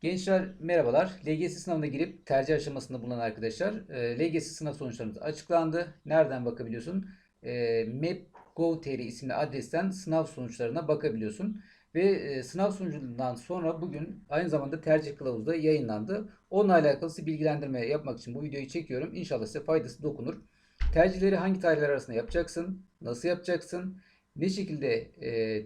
Gençler merhabalar. LGS sınavına girip tercih aşamasında bulunan arkadaşlar e, LGS sınav sonuçlarımız açıklandı. Nereden bakabiliyorsun? E, Map.gov.tr isimli adresten sınav sonuçlarına bakabiliyorsun. Ve e, sınav sonucundan sonra bugün aynı zamanda tercih kılavuzu da yayınlandı. Onunla alakalı bilgilendirme yapmak için bu videoyu çekiyorum. İnşallah size faydası dokunur. Tercihleri hangi tarihler arasında yapacaksın? Nasıl yapacaksın? Ne şekilde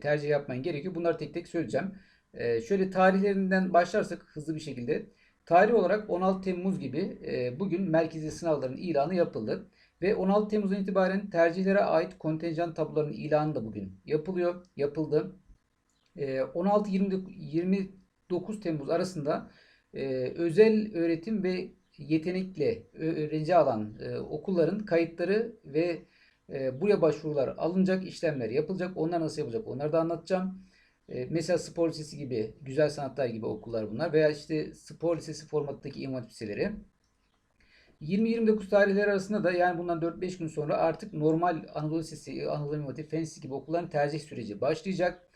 tercih yapman gerekiyor? Bunları tek tek söyleyeceğim. Ee, şöyle tarihlerinden başlarsak hızlı bir şekilde. Tarih olarak 16 Temmuz gibi e, bugün merkezi sınavların ilanı yapıldı. Ve 16 Temmuz'dan itibaren tercihlere ait kontenjan tablolarının ilanı da bugün yapılıyor, yapıldı. E, 16-29 Temmuz arasında e, özel öğretim ve yetenekle öğrenci alan e, okulların kayıtları ve e, buraya başvurular alınacak, işlemler yapılacak. Onlar nasıl yapılacak onları da anlatacağım. E, mesela spor lisesi gibi, güzel sanatlar gibi okullar bunlar. Veya işte spor lisesi formatındaki imam liseleri. 20-29 tarihleri arasında da yani bundan 4-5 gün sonra artık normal Anadolu Lisesi, Anadolu İmam Hatip, Fen Lisesi gibi okulların tercih süreci başlayacak.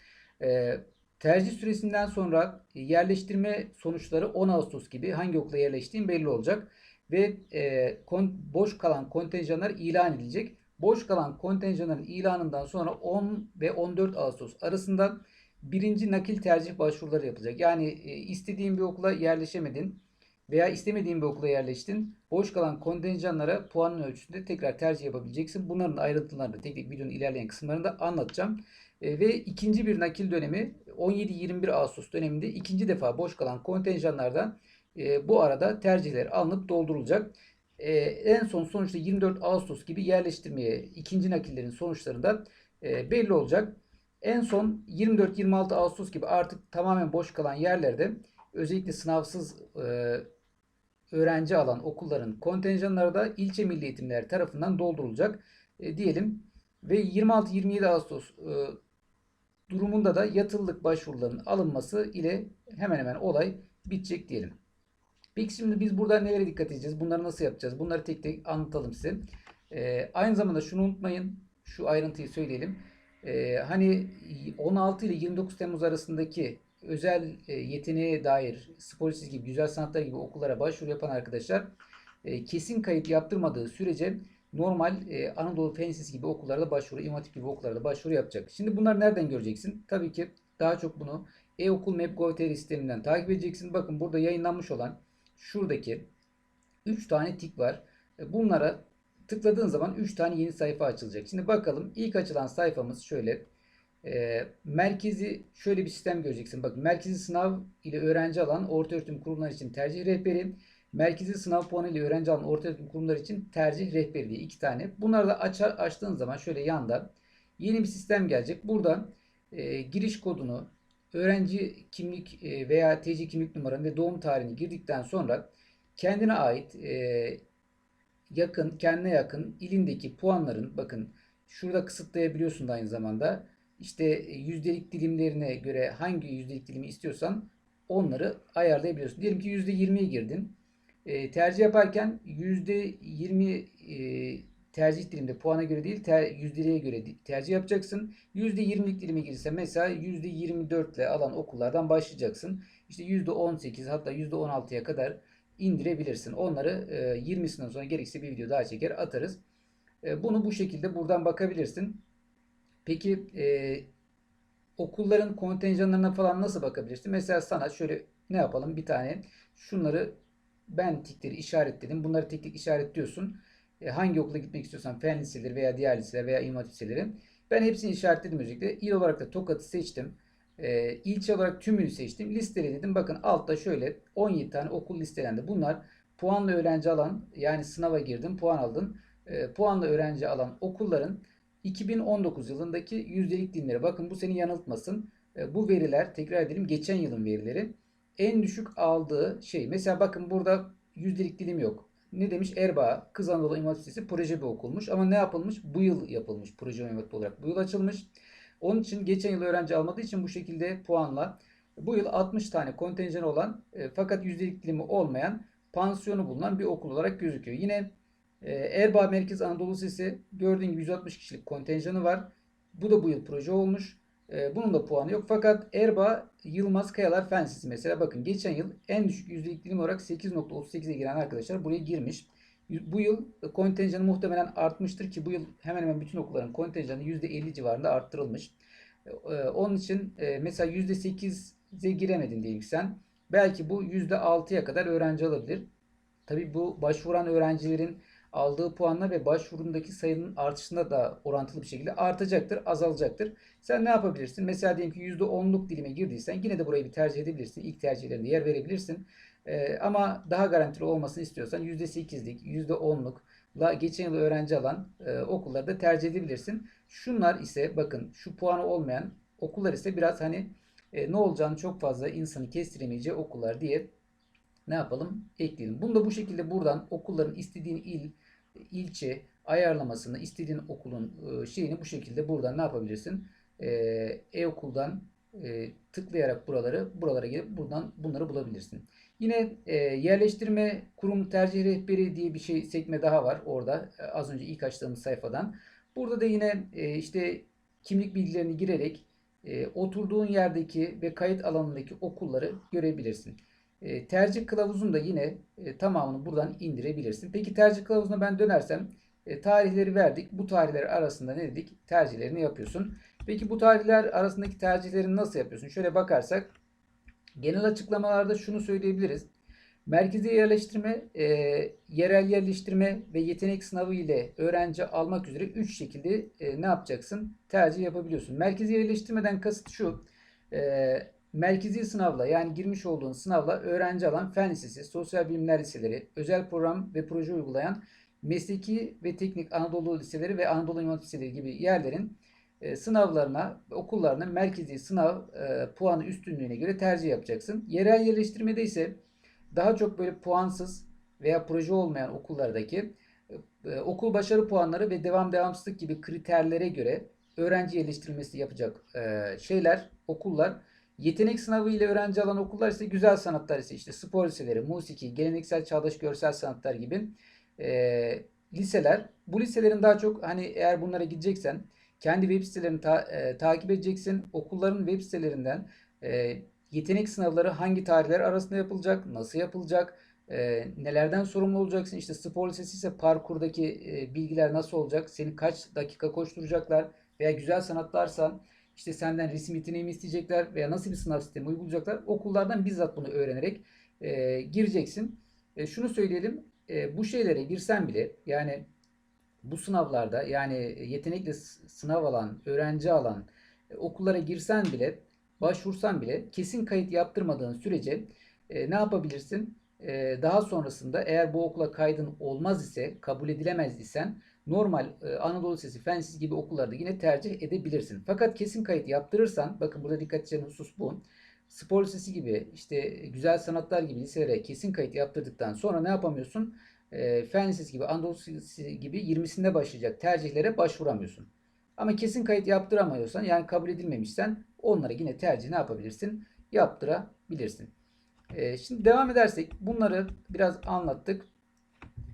E, tercih süresinden sonra yerleştirme sonuçları 10 Ağustos gibi hangi okula yerleştiğin belli olacak. Ve e, kon, boş kalan kontenjanlar ilan edilecek. Boş kalan kontenjanların ilanından sonra 10 ve 14 Ağustos arasında birinci nakil tercih başvuruları yapılacak. Yani e, istediğin bir okula yerleşemedin veya istemediğin bir okula yerleştin. Boş kalan kontenjanlara puanın ölçüsünde tekrar tercih yapabileceksin. Bunların ayrıntılarını tek tek videonun ilerleyen kısımlarında anlatacağım. E, ve ikinci bir nakil dönemi 17-21 Ağustos döneminde ikinci defa boş kalan kontenjanlardan e, bu arada tercihler alınıp doldurulacak. En son sonuçta 24 Ağustos gibi yerleştirmeye ikinci nakillerin sonuçları da e, belli olacak. En son 24-26 Ağustos gibi artık tamamen boş kalan yerlerde özellikle sınavsız e, öğrenci alan okulların kontenjanları da ilçe milli eğitimler tarafından doldurulacak e, diyelim. Ve 26-27 Ağustos e, durumunda da yatılılık başvurularının alınması ile hemen hemen olay bitecek diyelim. Peki şimdi biz burada nelere dikkat edeceğiz? Bunları nasıl yapacağız? Bunları tek tek anlatalım size. E, aynı zamanda şunu unutmayın. Şu ayrıntıyı söyleyelim. Ee, hani 16 ile 29 Temmuz arasındaki özel e, yeteneğe dair spor lisesi gibi, güzel sanatlar gibi okullara başvuru yapan arkadaşlar e, kesin kayıt yaptırmadığı sürece normal e, Anadolu Fen gibi okullarda başvuru, İmam Hatip gibi okullarda başvuru yapacak. Şimdi bunlar nereden göreceksin? Tabii ki daha çok bunu e-okul Map.gov.tr sisteminden takip edeceksin. Bakın burada yayınlanmış olan şuradaki 3 tane tik var. E, bunlara tıkladığın zaman 3 tane yeni sayfa açılacak. Şimdi bakalım ilk açılan sayfamız şöyle. E, merkezi şöyle bir sistem göreceksin. Bak merkezi sınav ile öğrenci alan orta öğretim kurumları için tercih rehberi. Merkezi sınav puanı ile öğrenci alan orta öğretim kurumları için tercih rehberi diye iki tane. Bunları da açar, açtığın zaman şöyle yanda yeni bir sistem gelecek. Burada e, giriş kodunu, öğrenci kimlik e, veya TC kimlik numaranı ve doğum tarihini girdikten sonra kendine ait e, yakın, kendine yakın ilindeki puanların bakın şurada kısıtlayabiliyorsun aynı zamanda. İşte yüzdelik dilimlerine göre hangi yüzdelik dilimi istiyorsan onları ayarlayabiliyorsun. Diyelim ki %20'ye girdin. E, tercih yaparken %20 e, tercih dilimde puana göre değil ter, yüzdeliğe göre tercih yapacaksın. %20'lik dilime girirse mesela %24 ile alan okullardan başlayacaksın. İşte %18 hatta %16'ya kadar indirebilirsin. Onları e, 20'sinden sonra gerekirse bir video daha çeker atarız. E, bunu bu şekilde buradan bakabilirsin. Peki e, okulların kontenjanlarına falan nasıl bakabilirsin? Mesela sana şöyle ne yapalım bir tane şunları ben tikleri işaretledim. Bunları tek tek işaretliyorsun. E, hangi okula gitmek istiyorsan fen liseleri veya diğer liseler veya imam liseleri. Ben hepsini işaretledim özellikle. İl olarak da Tokat'ı seçtim. E, ilçe olarak tümünü seçtim. Listeledim. Bakın altta şöyle 17 tane okul listelendi. Bunlar puanlı öğrenci alan yani sınava girdim puan aldın. E, puanlı öğrenci alan okulların 2019 yılındaki yüzdelik dilimleri. Bakın bu seni yanıltmasın. E, bu veriler tekrar edelim geçen yılın verileri. En düşük aldığı şey. Mesela bakın burada yüzdelik dilim yok. Ne demiş? Erbaa, Kız Anadolu İmam Lisesi proje bir okulmuş. Ama ne yapılmış? Bu yıl yapılmış. Proje olarak. Bu yıl açılmış. Onun için geçen yıl öğrenci almadığı için bu şekilde puanla bu yıl 60 tane kontenjan olan e, fakat yüzdelik dilimi olmayan pansiyonu bulunan bir okul olarak gözüküyor. Yine e, Erbaa Merkez Anadolu Lisesi gördüğün gibi 160 kişilik kontenjanı var. Bu da bu yıl proje olmuş. E, bunun da puanı yok. Fakat Erbaa Yılmaz Kayalar Fen Lisesi mesela bakın geçen yıl en düşük yüzdelik dilim olarak 8.38'e giren arkadaşlar buraya girmiş. Bu yıl kontenjanı muhtemelen artmıştır ki bu yıl hemen hemen bütün okulların kontenjanı %50 civarında arttırılmış. Ee, Onun için e, mesela %8'e giremedin diyelim sen. Belki bu %6'ya kadar öğrenci alabilir. Tabii bu başvuran öğrencilerin aldığı puanla ve başvurundaki sayının artışında da orantılı bir şekilde artacaktır, azalacaktır. Sen ne yapabilirsin? Mesela diyelim ki %10'luk dilime girdiysen yine de burayı bir tercih edebilirsin. İlk tercihlerinde yer verebilirsin. Ee, ama daha garantili olmasını istiyorsan %8'lik, %10'luk la geçen yıl öğrenci alan e, okulları da tercih edebilirsin. Şunlar ise bakın şu puanı olmayan okullar ise biraz hani e, ne olacağını çok fazla insanı kestiremeyeceği okullar diye ne yapalım? Ekleyelim. Bunu da bu şekilde buradan okulların istediğin il, ilçe ayarlamasını, istediğin okulun e, şeyini bu şekilde buradan ne yapabilirsin? E, e-okuldan e, tıklayarak buraları buralara gelip buradan bunları bulabilirsin. Yine e, yerleştirme kurum tercih rehberi diye bir şey sekme daha var orada e, az önce ilk açtığımız sayfadan. Burada da yine e, işte kimlik bilgilerini girerek e, oturduğun yerdeki ve kayıt alanındaki okulları görebilirsin. E, tercih kılavuzunu da yine e, tamamını buradan indirebilirsin. Peki tercih kılavuzuna ben dönersem e, tarihleri verdik. Bu tarihler arasında ne dedik? Tercihlerini yapıyorsun. Peki bu tarihler arasındaki tercihlerini nasıl yapıyorsun? Şöyle bakarsak genel açıklamalarda şunu söyleyebiliriz. Merkezi yerleştirme, e, yerel yerleştirme ve yetenek sınavı ile öğrenci almak üzere 3 şekilde e, ne yapacaksın? Tercih yapabiliyorsun. Merkezi yerleştirmeden kasıt şu. E, merkezi sınavla yani girmiş olduğun sınavla öğrenci alan fen lisesi, sosyal bilimler liseleri, özel program ve proje uygulayan mesleki ve teknik Anadolu liseleri ve Anadolu İmam Liseleri gibi yerlerin e, sınavlarına, okullarına merkezi sınav e, puanı üstünlüğüne göre tercih yapacaksın. Yerel yerleştirmede ise daha çok böyle puansız veya proje olmayan okullardaki e, okul başarı puanları ve devam devamsızlık gibi kriterlere göre öğrenci yerleştirilmesi yapacak e, şeyler, okullar. Yetenek sınavı ile öğrenci alan okullar ise güzel sanatlar ise işte spor liseleri, musiki, geleneksel çağdaş görsel sanatlar gibi e, liseler. Bu liselerin daha çok hani eğer bunlara gideceksen kendi web sitelerini ta, e, takip edeceksin. Okulların web sitelerinden e, yetenek sınavları hangi tarihler arasında yapılacak, nasıl yapılacak, e, nelerden sorumlu olacaksın. İşte spor lisesi ise parkurdaki e, bilgiler nasıl olacak, seni kaç dakika koşturacaklar veya güzel sanatlarsan işte senden resim yeteneği mi isteyecekler veya nasıl bir sınav sistemi uygulayacaklar. Okullardan bizzat bunu öğrenerek e, gireceksin. E, şunu söyleyelim, e, bu şeylere girsen bile yani bu sınavlarda yani yetenekli sınav alan, öğrenci alan e, okullara girsen bile, başvursan bile kesin kayıt yaptırmadığın sürece e, ne yapabilirsin? E, daha sonrasında eğer bu okula kaydın olmaz ise, kabul edilemez isen normal e, Anadolu Lisesi, Fen Lisesi gibi okullarda yine tercih edebilirsin. Fakat kesin kayıt yaptırırsan, bakın burada dikkat edeceğin husus bu. Spor lisesi gibi, işte güzel sanatlar gibi liselere kesin kayıt yaptırdıktan sonra ne yapamıyorsun? E, Fen Lisesi gibi, Anadolu gibi 20'sinde başlayacak tercihlere başvuramıyorsun. Ama kesin kayıt yaptıramıyorsan yani kabul edilmemişsen onlara yine tercih ne yapabilirsin? Yaptırabilirsin. E, şimdi devam edersek bunları biraz anlattık.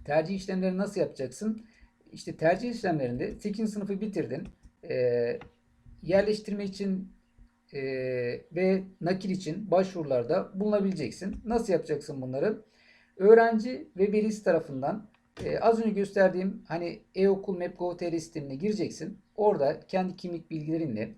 Tercih işlemlerini nasıl yapacaksın? İşte tercih işlemlerinde 8. sınıfı bitirdin. E, yerleştirme için e, ve nakil için başvurularda bulunabileceksin. Nasıl yapacaksın bunları? Öğrenci ve velisi tarafından e, az önce gösterdiğim hani e-okul map.gov.tr sistemine gireceksin. Orada kendi kimlik bilgilerinle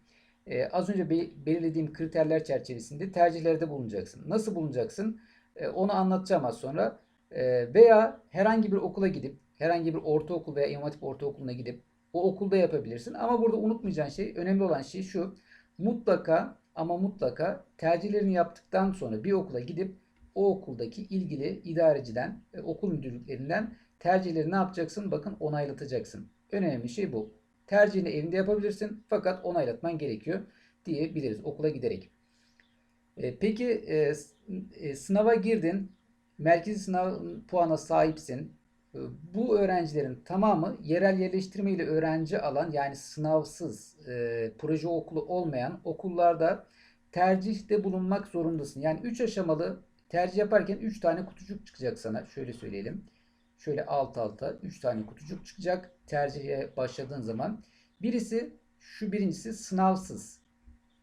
e, az önce be belirlediğim kriterler çerçevesinde tercihlerde bulunacaksın. Nasıl bulunacaksın? E, onu anlatacağım az sonra. E, veya herhangi bir okula gidip herhangi bir ortaokul veya imam hatip ortaokuluna gidip o okulda yapabilirsin. Ama burada unutmayacağın şey, önemli olan şey şu. Mutlaka ama mutlaka tercihlerini yaptıktan sonra bir okula gidip o okuldaki ilgili idareciden, e, okul müdürlüklerinden tercihleri ne yapacaksın? Bakın onaylatacaksın. Önemli şey bu. Tercihini evinde yapabilirsin fakat onaylatman gerekiyor diyebiliriz okula giderek. E, peki e, e, sınava girdin, merkezi sınav puana sahipsin. E, bu öğrencilerin tamamı yerel yerleştirme ile öğrenci alan yani sınavsız e, proje okulu olmayan okullarda tercihte bulunmak zorundasın. Yani 3 aşamalı Tercih yaparken 3 tane kutucuk çıkacak sana. Şöyle söyleyelim. Şöyle alt alta 3 tane kutucuk çıkacak. Tercihe başladığın zaman. Birisi şu birincisi sınavsız.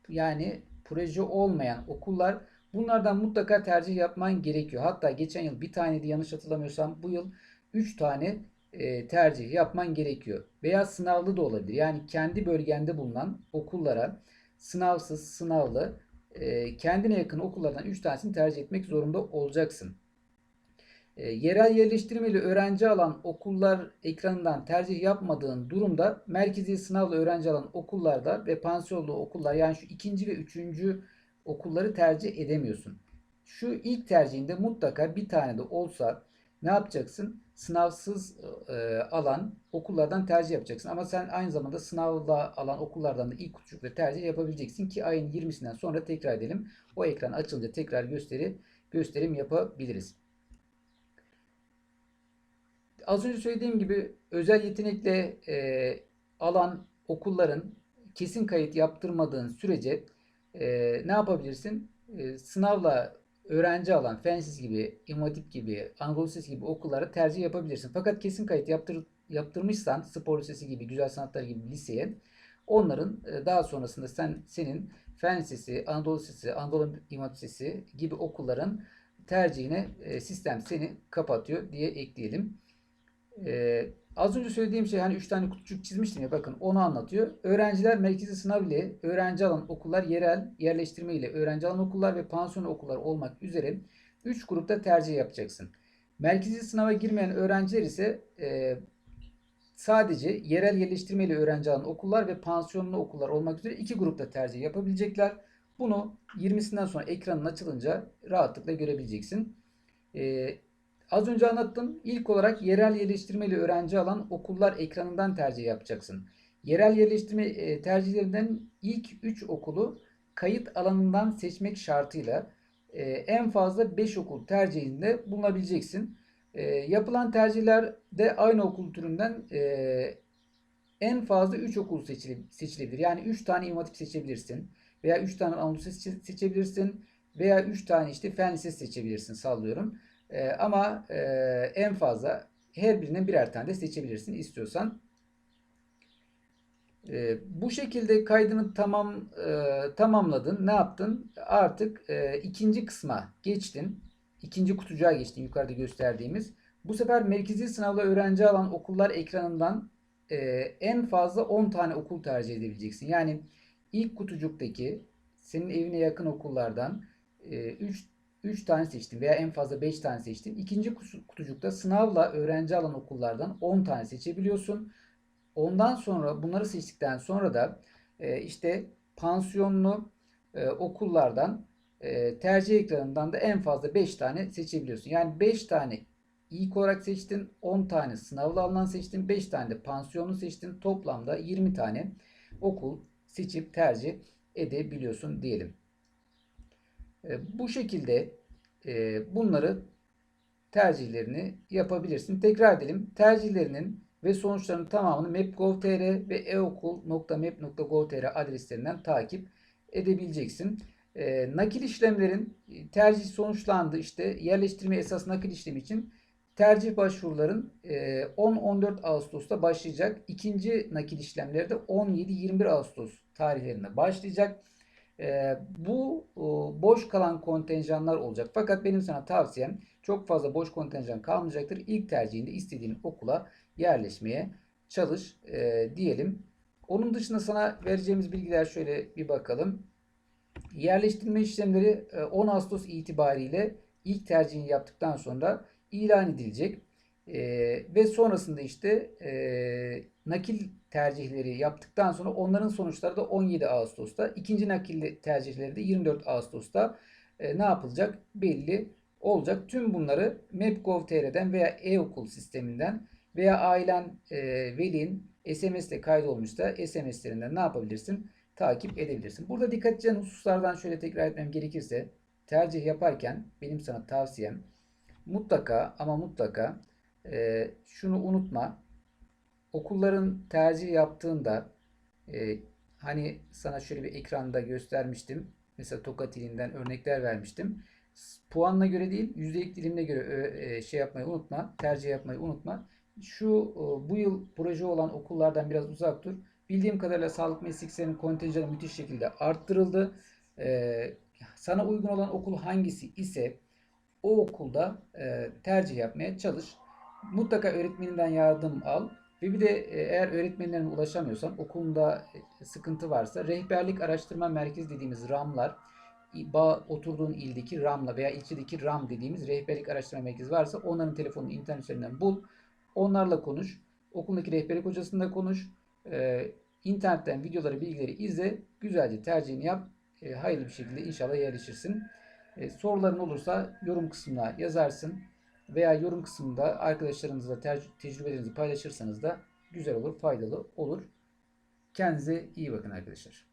Yani proje olmayan okullar bunlardan mutlaka tercih yapman gerekiyor. Hatta geçen yıl bir taneydi yanlış hatırlamıyorsam bu yıl 3 tane e, tercih yapman gerekiyor. Veya sınavlı da olabilir. Yani kendi bölgende bulunan okullara sınavsız, sınavlı e, kendine yakın okullardan 3 tanesini tercih etmek zorunda olacaksın. E, yerel yerleştirmeli öğrenci alan okullar ekranından tercih yapmadığın durumda merkezi sınavla öğrenci alan okullarda ve pansiyonlu okullar yani şu ikinci ve üçüncü okulları tercih edemiyorsun. Şu ilk tercihinde mutlaka bir tane de olsa ne yapacaksın? Sınavsız e, alan okullardan tercih yapacaksın. Ama sen aynı zamanda sınavla alan okullardan da ilk kutucukla tercih yapabileceksin ki ayın 20'sinden sonra tekrar edelim. O ekran açılınca tekrar gösteri gösterim yapabiliriz. Az önce söylediğim gibi özel yetenekle e, alan okulların kesin kayıt yaptırmadığın sürece e, ne yapabilirsin? E, sınavla öğrenci alan Fensiz gibi, İmam Hatip gibi, Anadolu Lisesi gibi okullara tercih yapabilirsin. Fakat kesin kayıt yaptır, yaptırmışsan Spor Lisesi gibi, Güzel Sanatlar gibi liseye onların e, daha sonrasında sen senin Fen Lisesi, Anadolu Lisesi, Anadolu İmam Lisesi gibi okulların tercihine e, sistem seni kapatıyor diye ekleyelim. Ee, az önce söylediğim şey hani 3 tane kutucuk çizmiştim ya bakın onu anlatıyor. Öğrenciler merkezi sınav ile öğrenci alan okullar yerel yerleştirme ile öğrenci alan okullar ve pansiyon okullar olmak üzere 3 grupta tercih yapacaksın. Merkezi sınava girmeyen öğrenciler ise e, sadece yerel yerleştirme ile öğrenci alan okullar ve pansiyonlu okullar olmak üzere iki grupta tercih yapabilecekler. Bunu 20'sinden sonra ekranın açılınca rahatlıkla görebileceksin. Ee, Az önce anlattım. İlk olarak yerel yerleştirmeli öğrenci alan okullar ekranından tercih yapacaksın. Yerel yerleştirme e, tercihlerinden ilk 3 okulu kayıt alanından seçmek şartıyla e, en fazla 5 okul tercihinde bulunabileceksin. E, yapılan tercihler de aynı okul türünden en fazla 3 okul seçilebilir. Yani 3 tane imam seçebilirsin. Veya 3 tane Anadolu seçebilirsin. Veya 3 tane işte fen lisesi seçebilirsin sallıyorum. E, ama e, en fazla her birinden birer tane de seçebilirsin istiyorsan. E, bu şekilde kaydını tamam e, tamamladın. Ne yaptın? Artık e, ikinci kısma geçtin. İkinci kutucuğa geçtin yukarıda gösterdiğimiz. Bu sefer merkezi sınavla öğrenci alan okullar ekranından e, en fazla 10 tane okul tercih edebileceksin. Yani ilk kutucuktaki senin evine yakın okullardan e, 3 3 tane seçtin veya en fazla 5 tane seçtin. İkinci kutucukta sınavla öğrenci alan okullardan 10 tane seçebiliyorsun. Ondan sonra bunları seçtikten sonra da e, işte pansiyonlu e, okullardan e, tercih ekranından da en fazla 5 tane seçebiliyorsun. Yani 5 tane ilk olarak seçtin, 10 tane sınavla alınan seçtin, 5 tane de pansiyonlu seçtin. Toplamda 20 tane okul seçip tercih edebiliyorsun diyelim. E, bu şekilde e, bunları tercihlerini yapabilirsin. Tekrar edelim. Tercihlerinin ve sonuçlarının tamamını map.gov.tr ve eokul.map.gov.tr adreslerinden takip edebileceksin. E, nakil işlemlerin tercih sonuçlandı. İşte yerleştirme esas nakil işlemi için tercih başvuruların 10-14 Ağustos'ta başlayacak. İkinci nakil işlemleri de 17-21 Ağustos tarihlerinde başlayacak. E, bu e, boş kalan kontenjanlar olacak. Fakat benim sana tavsiyem çok fazla boş kontenjan kalmayacaktır. İlk tercihinde istediğin okula yerleşmeye çalış e, diyelim. Onun dışında sana vereceğimiz bilgiler şöyle bir bakalım. Yerleştirme işlemleri 10 e, Ağustos itibariyle ilk tercihini yaptıktan sonra ilan edilecek. E, ve sonrasında işte e, nakil tercihleri yaptıktan sonra onların sonuçları da 17 Ağustos'ta. ikinci nakil tercihleri de 24 Ağustos'ta e, ne yapılacak belli olacak. Tüm bunları Map.gov.tr'den veya e-okul sisteminden veya ailen, e, velin SMS ile kaydolmuşsa SMS'lerinden ne yapabilirsin? Takip edebilirsin. Burada dikkat edeceğin hususlardan şöyle tekrar etmem gerekirse tercih yaparken benim sana tavsiyem mutlaka ama mutlaka e, şunu unutma okulların tercih yaptığında e, hani sana şöyle bir ekranda göstermiştim. Mesela Tokat ilinden örnekler vermiştim. Puanla göre değil, yüzdelik dilimine göre e, şey yapmayı unutma, tercih yapmayı unutma. Şu bu yıl proje olan okullardan biraz uzak dur. Bildiğim kadarıyla sağlık mesleklerinin kontenjanı müthiş şekilde arttırıldı. Ee, sana uygun olan okul hangisi ise o okulda e, tercih yapmaya çalış. Mutlaka öğretmeninden yardım al. Ve bir de e, eğer öğretmenlerine ulaşamıyorsan okulunda e, sıkıntı varsa rehberlik araştırma merkezi dediğimiz RAM'lar bağ, oturduğun ildeki RAM'la veya ilçedeki RAM dediğimiz rehberlik araştırma merkezi varsa onların telefonunu internet üzerinden bul. Onlarla konuş. Okuldaki rehberlik hocasıyla konuş. E, internetten videoları, bilgileri izle. Güzelce tercihini yap. E, hayırlı bir şekilde inşallah yerleşirsin. E, soruların olursa yorum kısmına yazarsın veya yorum kısmında arkadaşlarınızla tecrübelerinizi paylaşırsanız da güzel olur, faydalı olur. Kendinize iyi bakın arkadaşlar.